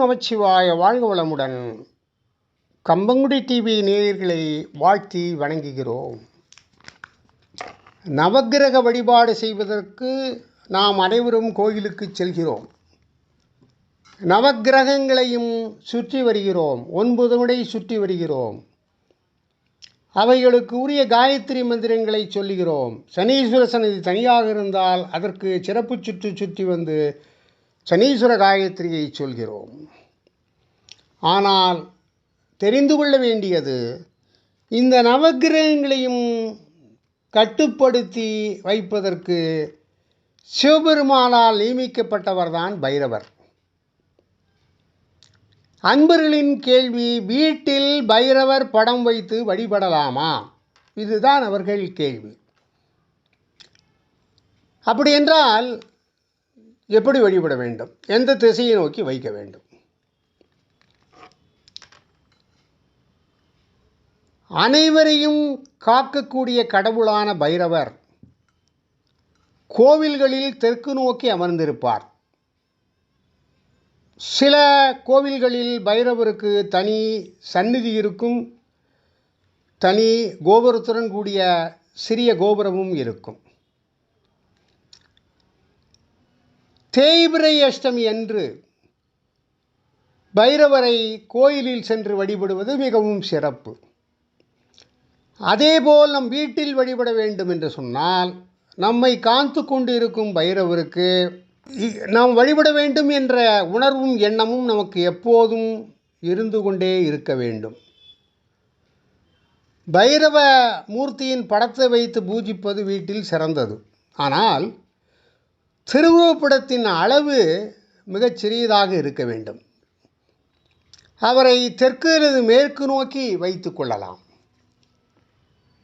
நமச்சிவாய வாழ்க வளமுடன். கம்பங்குடி டிவி நேயர்களை வாழ்த்தி வணங்குகிறோம். நவக்கிரக வழிபாடு செய்வதற்கு நாம் அனைவரும் கோயிலுக்கு செல்கிறோம். நவக்கிரகங்களையும் சுற்றி வருகிறோம். ஒன்பது முறை சுற்றி வருகிறோம். அவைகளுக்கு உரிய காயத்ரி மந்திரங்களை சொல்லுகிறோம். சனீஸ்வர சன்னதி தனியாக இருந்தால் அதற்கு சிறப்பு சுற்று சுற்றி வந்து சனீஸ்வர காயத்ரியை சொல்கிறோம். ஆனால் தெரிந்து கொள்ள வேண்டியது இந்த நவக்கிரகங்களையும் கட்டுப்படுத்தி வைப்பதற்கு சிவபெருமானால் நியமிக்கப்பட்டவர்தான் பைரவர். அன்பர்களின் கேள்வி வீட்டில் பைரவர் படம் வைத்து வழிபடலாமா? இதுதான் அவர்கள் கேள்வி. அப்படி என்றால் எப்படி வழிபட வேண்டும்? எந்த திசையை நோக்கி வைக்க வேண்டும்? அனைவரையும் காக்கக்கூடிய கடவுளான பைரவர் கோவில்களில் தெற்கு நோக்கி அமர்ந்திருப்பார். சில கோவில்களில் பைரவருக்கு தனி சந்நிதி இருக்கும். தனி கோபுரத்துடன் கூடிய சிறிய கோபுரமும் இருக்கும். தேய்பிரை அஷ்டமி அன்று பைரவரை கோயிலில் சென்று வழிபடுவது மிகவும் சிறப்பு. அதேபோல் நம் வீட்டில் வழிபட வேண்டும் என்று சொன்னால் நம்மை காத்து கொண்டு இருக்கும் பைரவருக்கு நாம் வழிபட வேண்டும் என்ற உணர்வும் எண்ணமும் நமக்கு எப்போதும் இருந்து கொண்டே இருக்க வேண்டும். பைரவ மூர்த்தியின் படத்தை வைத்து பூஜிப்பது வீட்டில் சிறந்தது. ஆனால் திருவுருவப்படத்தின் அளவு மிகச் சிறியதாக இருக்க வேண்டும். அவரை தெற்கு அல்லது மேற்கு நோக்கி வைத்து கொள்ளலாம்.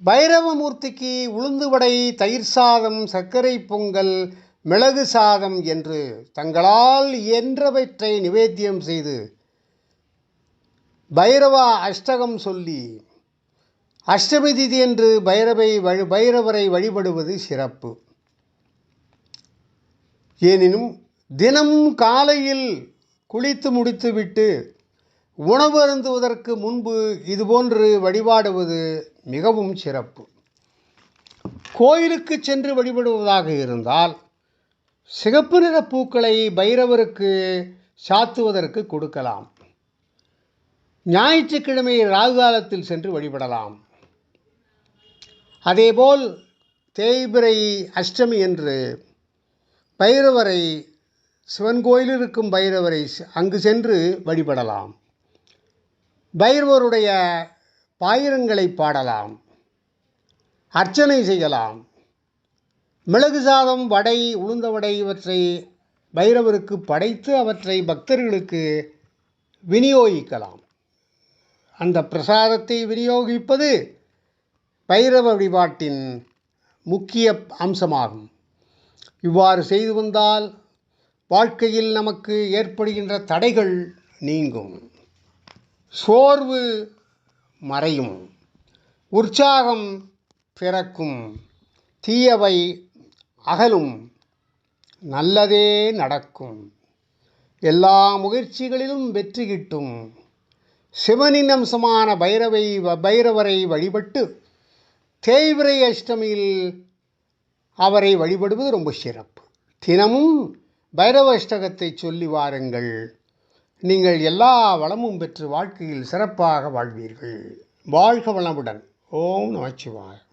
பைரவமூர்த்திக்கு உளுந்து வடை தயிர் சாதம் சர்க்கரை பொங்கல் மிளகு சாதம் என்று தங்களால் இயன்றவற்றை நிவேத்தியம் செய்து பைரவா அஷ்டகம் சொல்லி அஷ்டமி திதி என்று பைரவை வழி பைரவரை வழிபடுவது சிறப்பு. எனினும் தினமும் காலையில் குளித்து முடித்துவிட்டு உணவு அருந்துவதற்கு முன்பு இதுபோன்று வழிபாடுவது மிகவும் சிறப்பு. கோயிலுக்கு சென்று வழிபடுவதாக இருந்தால் சிகப்பு நிற பூக்களை பைரவருக்கு சாத்துவதற்கு கொடுக்கலாம். ஞாயிற்றுக்கிழமை ராகுகாலத்தில் சென்று வழிபடலாம். அதேபோல் தேய்பிரை அஷ்டமி என்று பைரவரை சிவன் கோயிலில் இருக்கும் பைரவரை அங்கு சென்று வழிபடலாம். பைரவருடைய பாயிரங்களை பாடலாம். அர்ச்சனை செய்யலாம். மிளகு சாதம் வடை உளுந்த வடை இவற்றை பைரவருக்கு படைத்து அவற்றை பக்தர்களுக்கு விநியோகிக்கலாம். அந்த பிரசாதத்தை விநியோகிப்பது பைரவ வழிபாட்டின் முக்கிய அம்சமாகும். இவ்வாறு செய்து வந்தால் வாழ்க்கையில் நமக்கு ஏற்படுகின்ற தடைகள் நீங்கும். சோர்வு மறையும். உற்சாகம் பிறக்கும். தீயவை அகலும். நல்லதே நடக்கும். எல்லா முயற்சிகளிலும் வெற்றி கிட்டும். சிவனின் அம்சமான பைரவை பைரவரை வழிபட்டு தேய்விரை அஷ்டமியில் அவரை வழிபடுவது ரொம்ப சிறப்பு. தினமும் பைரவ அஷ்டகத்தை சொல்லி வாருங்கள். நீங்கள் எல்லா வளமும் பெற்று வாழ்க்கையில் சிறப்பாக வாழ்வீர்கள். வாழ்க வளமுடன். ஓம் நமச்சிவாய்.